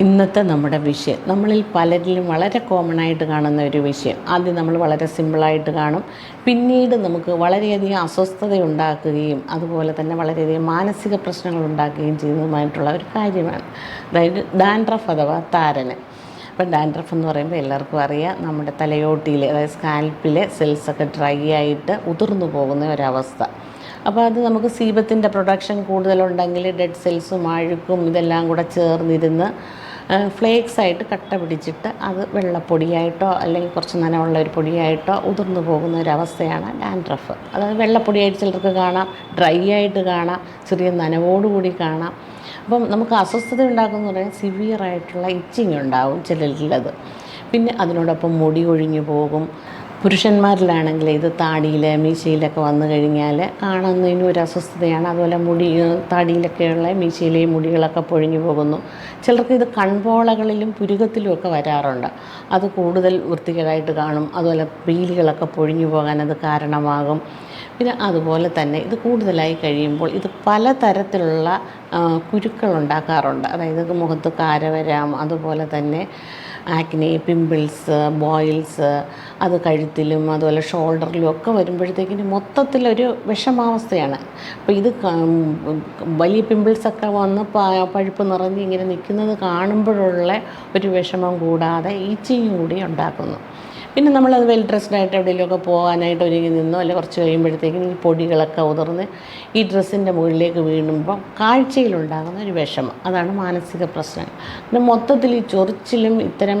ഇന്നത്തെ നമ്മുടെ വിഷയം. നമ്മളിൽ പലരിലും വളരെ കോമൺ ആയിട്ട് കാണുന്ന ഒരു വിഷയം. ആദ്യം നമ്മൾ വളരെ സിമ്പിളായിട്ട് കാണും. പിന്നീട് നമുക്ക് വളരെയധികം അസ്വസ്ഥത ഉണ്ടാക്കുകയും അതുപോലെ തന്നെ വളരെയധികം മാനസിക പ്രശ്നങ്ങൾ ഉണ്ടാക്കുകയും ചെയ്യുന്നതുമായിട്ടുള്ള ഒരു കാര്യമാണ്. അതായത് ഡാൻഡ്രഫ് അഥവാ താരന്. അപ്പം ഡാൻഡ്രഫ് എന്ന് പറയുമ്പോൾ എല്ലാവർക്കും അറിയാം നമ്മുടെ തലയോട്ടിയിലെ അതായത് സ്കാൽപ്പിലെ സെൽസൊക്കെ ഡ്രൈ ആയിട്ട് ഉതിർന്നു പോകുന്ന ഒരവസ്ഥ. അപ്പോൾ അത് നമുക്ക് സീബത്തിന്റെ പ്രൊഡക്ഷൻ കൂടുതലുണ്ടെങ്കിൽ ഡെഡ് സെൽസും അഴുക്കും ഇതെല്ലാം കൂടെ ചേർന്നിരുന്ന് ഫ്ലേക്സ് ആയിട്ട് കട്ട പിടിച്ചിട്ട് അത് വെള്ളപ്പൊടിയായിട്ടോ അല്ലെങ്കിൽ കുറച്ച് നനവുള്ള ഒരു പൊടിയായിട്ടോ ഉതിർന്നു പോകുന്ന ഒരവസ്ഥയാണ് ഡാൻഡ്രഫ്. അതായത് വെള്ളപ്പൊടിയായിട്ട് ചിലർക്ക് കാണാം ഡ്രൈ ആയിട്ട് കാണാം ചെറിയ നനവോടുകൂടി കാണാം. അപ്പം നമുക്ക് അസ്വസ്ഥത ഉണ്ടാക്കുന്ന പറയാൻ സിവിയറായിട്ടുള്ള ഇച്ചിങ് ഉണ്ടാവും ചിലരിലത് പിന്നെ അതിനോടൊപ്പം മുടി ഒഴിഞ്ഞു പോകും പുരുഷന്മാരിലാണെങ്കിൽ ഇത് താടിയിൽ മീശയിലൊക്കെ വന്നു കഴിഞ്ഞാൽ കാണുന്നതിന് ഒരു അസ്വസ്ഥതയാണ്. അതുപോലെ മുടി താടിയിലൊക്കെയുള്ള മീശയിലെയും മുടികളൊക്കെ പൊഴിഞ്ഞു പോകുന്നു. ചിലർക്ക് ഇത് കൺപോളകളിലും പുരുകത്തിലും ഒക്കെ വരാറുണ്ട്. അത് കൂടുതൽ വൃത്തികേടായിട്ട് കാണും. അതുപോലെ പീലികളൊക്കെ പൊഴിഞ്ഞു പോകാൻ അത് കാരണമാകും. പിന്നെ അതുപോലെ തന്നെ ഇത് കൂടുതലായി കഴിയുമ്പോൾ ഇത് പലതരത്തിലുള്ള കുരുക്കൾ ഉണ്ടാക്കാറുണ്ട്. അതായത് മുഖത്ത് കാര വരാം അതുപോലെ തന്നെ ആക്നി പിമ്പിൾസ് ബോയിൽസ് അത് കഴുത്തിലും അതുപോലെ ഷോൾഡറിലും ഒക്കെ വരുമ്പോഴത്തേക്കിന് മൊത്തത്തിലൊരു വിഷമാവസ്ഥയാണ്. അപ്പോൾ ഇത് വലിയ പിമ്പിൾസൊക്കെ വന്ന് പഴുപ്പ് നിറഞ്ഞ് ഇങ്ങനെ നിൽക്കുന്നത് കാണുമ്പോഴുള്ള ഒരു വിഷമം കൂടാതെ ഈച്ചയും കൂടി ഉണ്ടാക്കുന്നു. പിന്നെ നമ്മൾ നമ്മളത് വെൽ ഡ്രസ്ഡ് ആയിട്ട് എവിടെയെങ്കിലുമൊക്കെ പോകാനായിട്ട് ഒരുങ്ങി നിന്നോ അല്ലെങ്കിൽ കുറച്ച് കഴിയുമ്പോഴത്തേക്കും ഈ പൊടികളൊക്കെ ഉതിർന്ന് ഈ ഡ്രസ്സിന്റെ മുകളിലേക്ക് വീണുമ്പോൾ കാഴ്ചയിലുണ്ടാകുന്ന ഒരു വിഷമം. അതാണ് മാനസിക പ്രശ്നങ്ങൾ പിന്നെ മൊത്തത്തിൽ ഈ ചൊറിച്ചിലും ഇത്തരം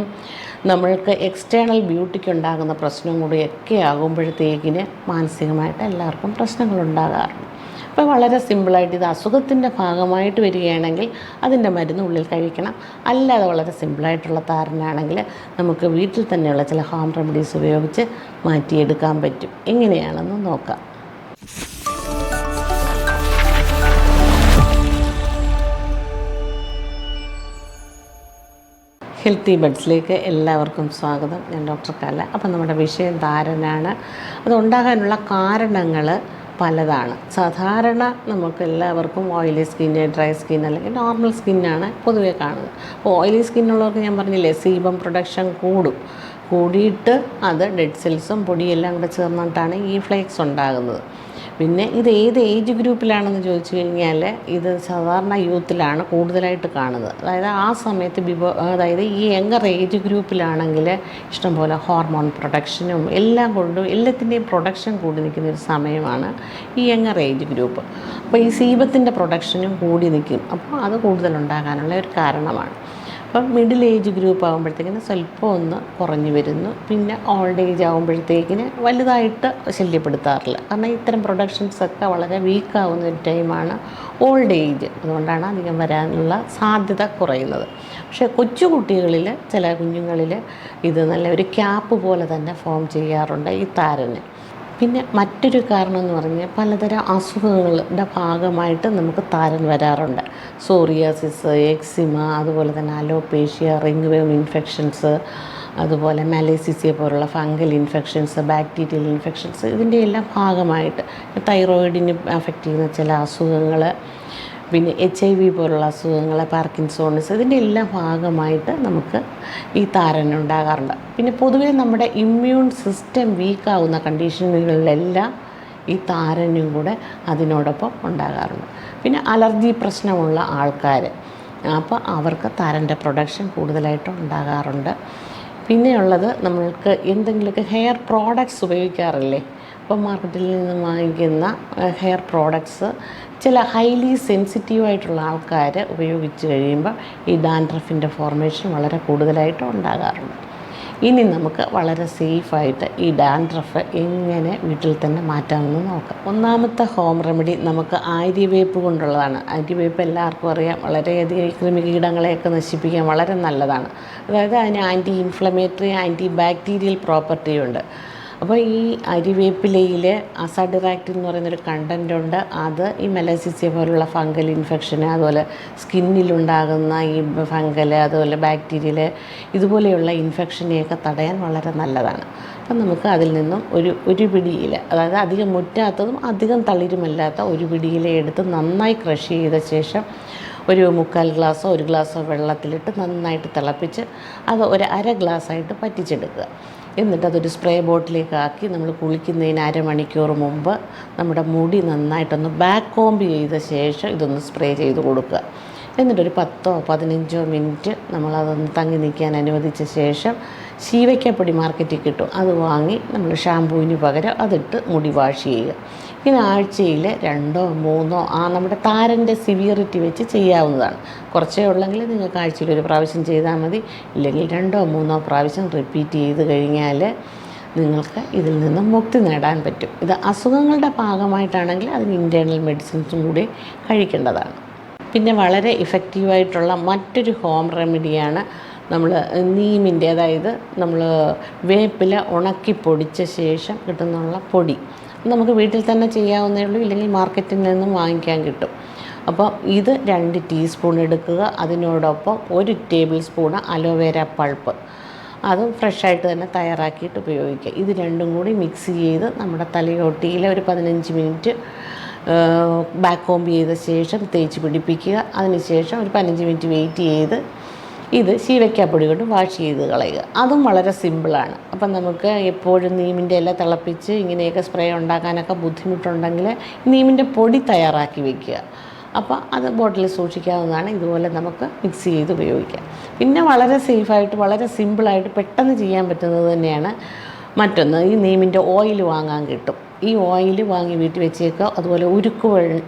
നമ്മൾക്ക് എക്സ്റ്റേണൽ ബ്യൂട്ടിക്ക് ഉണ്ടാകുന്ന പ്രശ്നം കൂടി ഒക്കെ ആകുമ്പോഴത്തേക്കിന് മാനസികമായിട്ട് എല്ലാവർക്കും പ്രശ്നങ്ങളുണ്ടാകാറുണ്ട് അപ്പോൾ വളരെ സിമ്പിളായിട്ട് ഇത് അസുഖത്തിന്റെ ഭാഗമായിട്ട് വരികയാണെങ്കിൽ അതിന്റെ മരുന്ന് ഉള്ളിൽ കഴിക്കണം. അല്ലാതെ വളരെ സിമ്പിളായിട്ടുള്ള താരനാണെങ്കിൽ നമുക്ക് വീട്ടിൽ തന്നെയുള്ള ചില ഹോം റെമഡീസ് ഉപയോഗിച്ച് മാറ്റിയെടുക്കാൻ പറ്റും. എങ്ങനെയാണെന്ന് നോക്കാം. ഹെൽത്തി ബഡ്സിലേക്ക് എല്ലാവർക്കും സ്വാഗതം. ഞാൻ ഡോക്ടർ കല. അപ്പം നമ്മുടെ വിഷയം താരനാണ് അതുണ്ടാകാനുള്ള കാരണങ്ങൾ പലതാണ്. സാധാരണ നമുക്ക് എല്ലാവർക്കും ഓയിലി സ്കിന്ന് ഡ്രൈ സ്കിൻ അല്ലെങ്കിൽ നോർമൽ സ്കിന്നാണ് പൊതുവേ കാണുന്നത്. അപ്പോൾ ഓയിലി സ്കിന്നുള്ളവർക്ക് ഞാൻ പറഞ്ഞില്ലേ സീബം പ്രൊഡക്ഷൻ കൂടും. കൂടിയിട്ട് അത് ഡെഡ് സെൽസും പൊടിയെല്ലാം കൂടെ ചേർന്നിട്ടാണ് ഈ ഫ്ലേക്സ് ഉണ്ടാകുന്നത്. പിന്നെ ഇത് ഏത് ഏജ് ഗ്രൂപ്പിലാണെന്ന് ചോദിച്ചു കഴിഞ്ഞാൽ ഇത് സാധാരണ യൂത്തിലാണ് കൂടുതലായിട്ട് കാണുന്നത്. അതായത് ആ സമയത്ത് ബിബോ അതായത് ഈ യങ്ങർ ഏജ് ഗ്രൂപ്പിലാണെങ്കിൽ ഇഷ്ടംപോലെ ഹോർമോൺ പ്രൊഡക്ഷനും എല്ലാം കൊണ്ടും എല്ലാത്തിന്റെയും പ്രൊഡക്ഷൻ കൂടി നിൽക്കുന്ന ഒരു സമയമാണ് ഈ യങ്ങർ ഏജ് ഗ്രൂപ്പ് അപ്പോൾ ഈ സീബത്തിന്റെ പ്രൊഡക്ഷനും കൂടി നിൽക്കും. അപ്പോൾ അത് കൂടുതലുണ്ടാകാനുള്ള ഒരു കാരണമാണ്. അപ്പം മിഡിൽ ഏജ് ഗ്രൂപ്പ് ആകുമ്പോഴത്തേക്കിന് സ്വല്പം ഒന്ന് കുറഞ്ഞു വരുന്നു. പിന്നെ ഓൾഡ് ഏജ് ആകുമ്പോഴത്തേക്കിന് വലുതായിട്ട് ശല്യപ്പെടുത്താറില്ല. കാരണം ഇത്തരം പ്രൊഡക്ഷൻസ് ഒക്കെ വളരെ വീക്കാവുന്ന ഒരു ടൈമാണ് ഓൾഡ് ഏജ് അതുകൊണ്ടാണ് അധികം വരാനുള്ള സാധ്യത കുറയുന്നത്. പക്ഷേ കൊച്ചുകുട്ടികളിൽ ചില കുഞ്ഞുങ്ങളിൽ ഇത് നല്ല ഒരു ക്യാപ്പ് പോലെ തന്നെ ഫോം ചെയ്യാറുണ്ട് ഈ താരന്. പിന്നെ മറ്റൊരു കാരണം എന്ന് പറഞ്ഞാൽ പലതരം അസുഖങ്ങളുടെ ഭാഗമായിട്ട് നമുക്ക് താരൻ വരാറുണ്ട്. സോറിയാസിസ് എക്സിമ അതുപോലെ തന്നെ അലോപേഷ്യ റിംഗ് വേവ് ഇൻഫെക്ഷൻസ് അതുപോലെ മലേസിസിയ പോലുള്ള ഫംഗൽ ഇൻഫെക്ഷൻസ് ബാക്ടീരിയൽ ഇൻഫെക്ഷൻസ് ഇതിന്റെ എല്ലാം ഭാഗമായിട്ട് തൈറോയിഡിന് അഫക്റ്റ് ചെയ്യുന്ന ചില അസുഖങ്ങൾ പിന്നെ എച്ച് ഐ വി പോലുള്ള അസുഖങ്ങൾ പാർക്കിൻസോൺസ് ഇതിന്റെ എല്ലാം ഭാഗമായിട്ട് നമുക്ക് ഈ താരൻ ഉണ്ടാകാറുണ്ട്. പിന്നെ പൊതുവേ നമ്മുടെ ഇമ്മ്യൂൺ സിസ്റ്റം വീക്കാവുന്ന കണ്ടീഷനുകളിലെല്ലാം ഈ താരനും കൂടെ അതിനോടൊപ്പം ഉണ്ടാകാറുണ്ട്. പിന്നെ അലർജി പ്രശ്നമുള്ള ആൾക്കാർ അപ്പോൾ അവർക്ക് താരന്റെ പ്രൊഡക്ഷൻ കൂടുതലായിട്ട് ഉണ്ടാകാറുണ്ട്. പിന്നെയുള്ളത് നമ്മൾക്ക് എന്തെങ്കിലുമൊക്കെ ഹെയർ പ്രോഡക്ട്സ് ഉപയോഗിക്കാറില്ലേ? അപ്പോൾ മാർക്കറ്റിൽ നിന്ന് വാങ്ങിക്കുന്ന ഹെയർ പ്രോഡക്ട്സ് ചില ഹൈലി സെൻസിറ്റീവ് ആയിട്ടുള്ള ആൾക്കാർ ഉപയോഗിച്ച് കഴിയുമ്പോൾ ഈ ഡാൻഡ്രഫിന്റെ ഫോർമേഷൻ വളരെ കൂടുതലായിട്ട് ഉണ്ടാകാറുണ്ട്. ഇനി നമുക്ക് വളരെ സേഫായിട്ട് ഈ ഡാൻഡ്രഫ് എങ്ങനെ വീട്ടിൽ തന്നെ മാറ്റാമെന്ന് നോക്കാം. ഒന്നാമത്തെ ഹോം റെമഡി നമുക്ക് ആര്യവേപ്പ് കൊണ്ടുള്ളതാണ്. ആര്യവേപ്പ് എല്ലാവർക്കും അറിയാം. വളരെയധികം കൃമികീടങ്ങളെയൊക്കെ നശിപ്പിക്കാൻ വളരെ നല്ലതാണ്. അതായത് അതിന് ആന്റി ഇൻഫ്ലമേറ്ററി ആന്റി ബാക്ടീരിയൽ പ്രോപ്പർട്ടിയുണ്ട് അപ്പോൾ ഈ അരിവേപ്പിലയിൽ അസാഡിറാക്റ്റ് എന്ന് പറയുന്നൊരു കണ്ടന്റ് ഉണ്ട്. അത് ഈ മെലസിസിയ പോലുള്ള ഫംഗൽ ഇൻഫെക്ഷന് അതുപോലെ സ്കിന്നിലുണ്ടാകുന്ന ഈ ഫംഗൽ അതുപോലെ ബാക്ടീരിയൽ ഇതുപോലെയുള്ള ഇൻഫെക്ഷനെയൊക്കെ തടയാൻ വളരെ നല്ലതാണ്. അപ്പം നമുക്ക് അതിൽ നിന്നും ഒരു ഒരു പിടിയിൽ അതായത് അധികം മുറ്റാത്തതും അധികം തളിരുമല്ലാത്ത ഒരു പിടിയിലെ എടുത്ത് നന്നായി ക്രഷ് ചെയ്ത ശേഷം ഒരു മുക്കാൽ ഗ്ലാസ്സോ ഒരു ഗ്ലാസ്സോ വെള്ളത്തിലിട്ട് നന്നായിട്ട് തിളപ്പിച്ച് അത് ഒരു അര ഗ്ലാസ്സായിട്ട് പറ്റിച്ചെടുക്കുക. എന്നിട്ട് അതൊരു സ്പ്രേ ബോട്ടിലേക്ക് ആക്കി നമ്മൾ കുളിക്കുന്നതിന് അരമണിക്കൂർ മുമ്പ് നമ്മുടെ മുടി നന്നായിട്ടൊന്ന് ബാക്ക് കോംബ് ചെയ്ത ശേഷം ഇതൊന്ന് സ്പ്രേ ചെയ്ത് കൊടുക്കുക. എന്നിട്ടൊരു പത്തോ പതിനഞ്ചോ മിനിറ്റ് നമ്മളതൊന്ന് തങ്ങി നിൽക്കാൻ അനുവദിച്ച ശേഷം ശീവയ്ക്കപ്പൊടി മാർക്കറ്റിൽ കിട്ടും. അത് വാങ്ങി നമ്മൾ ഷാമ്പൂവിന് പകരം അതിട്ട് മുടി വാഷ് ചെയ്യുക. ഇങ്ങനെ ആഴ്ചയിൽ രണ്ടോ മൂന്നോ ആ നമ്മുടെ താരന്റെ സിവിയറിറ്റി വെച്ച് ചെയ്യാവുന്നതാണ്. കുറച്ചേ ഉള്ളെങ്കിൽ നിങ്ങൾക്ക് ആഴ്ചയിൽ ഒരു പ്രാവശ്യം ചെയ്താൽ മതി. ഇല്ലെങ്കിൽ രണ്ടോ മൂന്നോ പ്രാവശ്യം റിപ്പീറ്റ് ചെയ്ത് കഴിഞ്ഞാൽ നിങ്ങൾക്ക് ഇതിൽ നിന്ന് മുക്തി നേടാൻ പറ്റും. ഇത് അസുഖങ്ങളുടെ ഭാഗമായിട്ടാണെങ്കിൽ അതിന് ഇന്റേർണൽ മെഡിസിൻസും കൂടി കഴിക്കേണ്ടതാണ്. പിന്നെ വളരെ ഇഫക്റ്റീവായിട്ടുള്ള മറ്റൊരു ഹോം റെമഡിയാണ് നമ്മൾ നീമിന്റെ അതായത് നമ്മൾ വേപ്പില ഉണക്കി പൊടിച്ച ശേഷം കിട്ടുന്നുള്ള പൊടി. നമുക്ക് വീട്ടിൽ തന്നെ ചെയ്യാവുന്നേ ഉള്ളൂ. ഇല്ലെങ്കിൽ മാർക്കറ്റിൽ നിന്നും വാങ്ങിക്കാൻ കിട്ടും. അപ്പോൾ ഇത് രണ്ട് ടീസ്പൂൺ എടുക്കുക. അതിനോടൊപ്പം ഒരു ടേബിൾ സ്പൂൺ അലോവേര പൾപ്പ്. അതും ഫ്രഷായിട്ട് തന്നെ തയ്യാറാക്കിയിട്ട് ഉപയോഗിക്കുക. ഇത് രണ്ടും കൂടി മിക്സ് ചെയ്ത് നമ്മുടെ തലയോട്ടിയിൽ ഒരു പതിനഞ്ച് മിനിറ്റ് ബാക്ക് ഹോം ചെയ്ത ശേഷം തേച്ച് പിടിപ്പിക്കുക. അതിനുശേഷം ഒരു പതിനഞ്ച് മിനിറ്റ് വെയിറ്റ് ചെയ്ത് ഇത് ശീവയ്ക്കാപ്പൊടി കൊണ്ട് വാഷ് ചെയ്ത് കളയുക. അതും വളരെ സിമ്പിളാണ്. അപ്പം നമുക്ക് എപ്പോഴും നീമിന്റെ ഇല തിളപ്പിച്ച് ഇങ്ങനെയൊക്കെ സ്പ്രേ ഉണ്ടാക്കാനൊക്കെ ബുദ്ധിമുട്ടുണ്ടെങ്കിൽ നീമിന്റെ പൊടി തയ്യാറാക്കി വെക്കുക. അപ്പോൾ അത് ബോട്ടിൽ സൂക്ഷിക്കാവുന്നതാണ്. ഇതുപോലെ നമുക്ക് മിക്സ് ചെയ്ത് ഉപയോഗിക്കാം. പിന്നെ വളരെ സേഫായിട്ട് വളരെ സിമ്പിളായിട്ട് പെട്ടെന്ന് ചെയ്യാൻ പറ്റുന്നത് തന്നെയാണ് മറ്റൊന്ന് ഈ നീമിന്റെ ഓയിൽ വാങ്ങാൻ കിട്ടും. ഈ ഓയിൽ വാങ്ങി വീട്ടിൽ വെച്ചേക്കുക. അതുപോലെ ഉരുക്ക്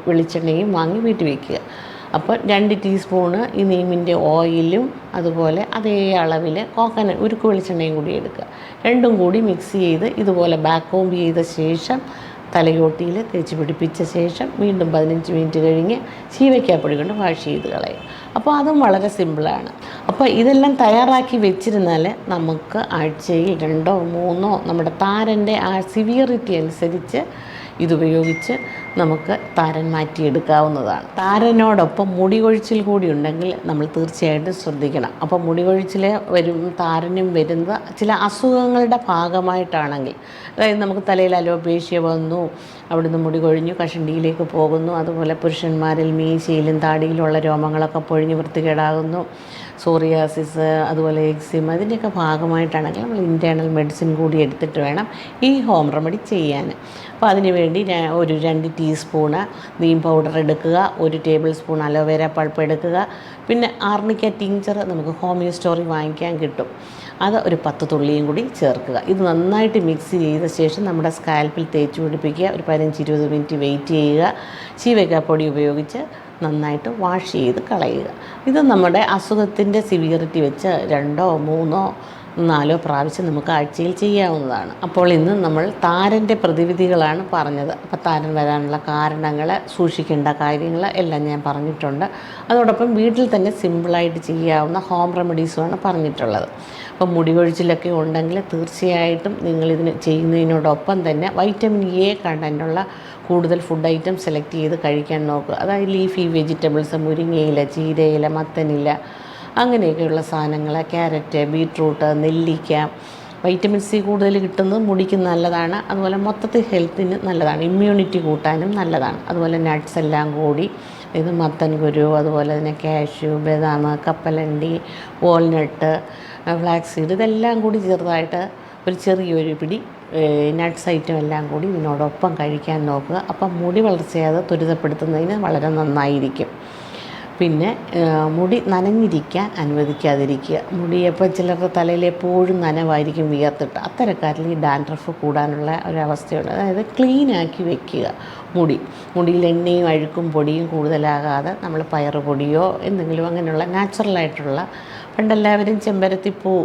വെളിച്ചെണ്ണയും വാങ്ങി വീട്ടിൽ വയ്ക്കുക അപ്പോൾ രണ്ട് ടീസ്പൂണ് ഈ നീമിന്റെ ഓയിലും അതുപോലെ അതേ അളവിൽ കോക്കന ഉരുക്ക് വെളിച്ചെണ്ണയും കൂടി എടുക്കുക. രണ്ടും കൂടി മിക്സ് ചെയ്ത് ഇതുപോലെ ബാക്ക് കോമ്പ് ചെയ്ത ശേഷം തലയോട്ടിയിൽ തേച്ച് പിടിപ്പിച്ച ശേഷം വീണ്ടും പതിനഞ്ച് മിനിറ്റ് കഴിഞ്ഞ് ചീവയ്ക്കാപ്പൊടി കൊണ്ട് വാഷ് ചെയ്ത് കളയും. അപ്പോൾ അതും വളരെ സിമ്പിളാണ് അപ്പോൾ ഇതെല്ലാം തയ്യാറാക്കി വെച്ചിരുന്നാൽ നമുക്ക് ആഴ്ചയിൽ രണ്ടോ മൂന്നോ നമ്മുടെ താരന്റെ ആ സിവിയറിറ്റി അനുസരിച്ച് ഇതുപയോഗിച്ച് നമുക്ക് താരൻ മാറ്റിയെടുക്കാവുന്നതാണ്. താരനോടൊപ്പം മുടി കൊഴിച്ചിൽ കൂടി ഉണ്ടെങ്കിൽ നമ്മൾ തീർച്ചയായിട്ടും ശ്രദ്ധിക്കണം. അപ്പോൾ മുടി കൊഴിച്ചിൽ വരും താരനും വരുന്നത് ചില അസുഖങ്ങളുടെ ഭാഗമായിട്ടാണെങ്കിൽ അതായത് നമുക്ക് തലയിൽ അലോപേഷ്യ വന്നു അവിടുന്ന് മുടി കൊഴിഞ്ഞു കഷണ്ടിയിലേക്ക് പോകുന്നു അതുപോലെ പുരുഷന്മാരിൽ മീശയിലും താടിയിലുള്ള രോമങ്ങളൊക്കെ പൊഴിഞ്ഞ് വൃത്തികേടാകുന്നു സോറിയാസിസ് അതുപോലെ എക്സിമ അതിന്റെയൊക്കെ ഭാഗമായിട്ടാണെങ്കിൽ നമ്മൾ ഇന്റേർണൽ മെഡിസിൻ കൂടി എടുത്തിട്ട് വേണം ഈ ഹോം റെമഡി ചെയ്യാൻ. അപ്പോൾ അതിനുവേണ്ടി ഒരു രണ്ട് ടീസ്പൂണ് നീം പൗഡർ എടുക്കുക ഒരു ടേബിൾ സ്പൂൺ അലോവേര പൾപ്പ് എടുക്കുക. പിന്നെ ആർണിക്ക ടിഞ്ചർ നമുക്ക് ഹോമിയോ സ്റ്റോറി വാങ്ങിക്കാൻ കിട്ടും. അത് ഒരു പത്ത് തുള്ളിയും കൂടി ചേർക്കുക. ഇത് നന്നായിട്ട് മിക്സ് ചെയ്ത ശേഷം നമ്മുടെ സ്കാൽപ്പിൽ തേച്ച് പിടിപ്പിക്കുക. ഒരു പതിനഞ്ച് ഇരുപത് മിനിറ്റ് വെയിറ്റ് ചെയ്യുക. ചീവയ്ക്കാപ്പൊടി ഉപയോഗിച്ച് നന്നായിട്ട് വാഷ് ചെയ്ത് കളയുക. ഇത് നമ്മുടെ അസുഖത്തിന്റെ സിവിയറിറ്റി വെച്ച് രണ്ടോ മൂന്നോ നാലോ പ്രാവശ്യം നമുക്ക് ആഴ്ചയിൽ ചെയ്യാവുന്നതാണ്. അപ്പോൾ ഇന്ന് നമ്മൾ താരന്റെ പ്രതിവിധികളാണ് പറഞ്ഞത്. അപ്പോൾ താരൻ വരാനുള്ള കാരണങ്ങൾ സൂക്ഷിക്കേണ്ട കാര്യങ്ങൾ എല്ലാം ഞാൻ പറഞ്ഞിട്ടുണ്ട്. അതോടൊപ്പം വീട്ടിൽ തന്നെ സിമ്പിളായിട്ട് ചെയ്യാവുന്ന ഹോം റെമഡീസുമാണ് പറഞ്ഞിട്ടുള്ളത്. അപ്പോൾ മുടികൊഴിച്ചിലൊക്കെ ഉണ്ടെങ്കിൽ തീർച്ചയായിട്ടും നിങ്ങളിതിന് ചെയ്യുന്നതിനോടൊപ്പം തന്നെ വൈറ്റമിൻ എ കണ്ടന്റുള്ള കൂടുതൽ ഫുഡ് ഐറ്റം സെലക്ട് ചെയ്ത് കഴിക്കാൻ നോക്കുക. അതായത് ലീഫി വെജിറ്റബിൾസ് മുരിങ്ങയില ചീരയില മത്തനില അങ്ങനെയൊക്കെയുള്ള സാധനങ്ങൾ ക്യാരറ്റ് ബീട്രൂട്ട് നെല്ലിക്ക വൈറ്റമിൻ സി കൂടുതൽ കിട്ടുന്നത് മുടിക്ക് നല്ലതാണ്. അതുപോലെ മൊത്തത്തിൽ ഹെൽത്തിന് നല്ലതാണ്. ഇമ്മ്യൂണിറ്റി കൂട്ടാനും നല്ലതാണ്. അതുപോലെ നട്ട്സ് എല്ലാം കൂടി ഇത് മത്തൻ കുരു അതുപോലെ തന്നെ കാഷ്യൂ ബദാം കപ്പലണ്ടി വാൾനട്ട് ഫ്ലാക്സ് സീഡ് ഇതെല്ലാം കൂടി ചെറുതായിട്ട് ഒരു ചെറിയൊരു പിടി നട്ട്സ് ഐറ്റം എല്ലാം കൂടി ഇതിനോടൊപ്പം കഴിക്കാൻ നോക്കുക. അപ്പം മുടി വളർച്ചയെ അത് ത്വരിതപ്പെടുത്തുന്നതിന് വളരെ നന്നായിരിക്കും. പിന്നെ മുടി നനഞ്ഞിരിക്കാൻ അനുവദിക്കാതിരിക്കുക. മുടി എപ്പോൾ ചിലരുടെ തലയിൽ എപ്പോഴും നനവായിരിക്കും വിയർത്തിട്ട്. അത്തരക്കാരിൽ ഈ ഡാൻഡ്രഫ് കൂടാനുള്ള ഒരവസ്ഥയുണ്ട്. അതായത് ക്ലീനാക്കി വെക്കുക മുടി. മുടിയിൽ എണ്ണയും അഴുക്കും പൊടിയും കൂടുതലാകാതെ നമ്മൾ പയറ് പൊടിയോ എന്തെങ്കിലും അങ്ങനെയുള്ള നാച്ചുറലായിട്ടുള്ള പണ്ടെല്ലാവരും ചെമ്പരത്തിപ്പൂ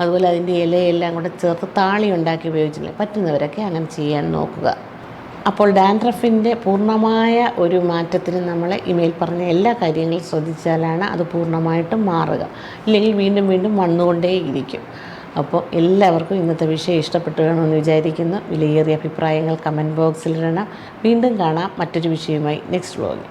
അതുപോലെ അതിന്റെ ഇലയെല്ലാം കൂടെ ചേർത്ത് താളി ഉണ്ടാക്കി ഉപയോഗിച്ചില്ലേ പറ്റുന്നവരൊക്കെ അങ്ങനെ ചെയ്യാൻ നോക്കുക. അപ്പോൾ ഡാൻഡ്രഫിന്റെ പൂർണമായ ഒരു മാറ്റത്തിന് നമ്മൾ ഇമെയിൽ പറഞ്ഞ എല്ലാ കാര്യങ്ങളും ശ്രദ്ധിച്ചാലാണ് അത് പൂർണമായിട്ടും മാറുക. ഇല്ലെങ്കിൽ വീണ്ടും വീണ്ടും വന്നുകൊണ്ടേയിരിക്കും. അപ്പോൾ എല്ലാവർക്കും ഇന്നത്തെ വിഷയം ഇഷ്ടപ്പെട്ടു വേണമെന്ന് വിചാരിക്കുന്നു. വിലയേറിയ അഭിപ്രായങ്ങൾ കമന്റ് ബോക്സിലിടണം. വീണ്ടും കാണാം മറ്റൊരു വിഷയവുമായി നെക്സ്റ്റ് വ്ലോഗിൽ.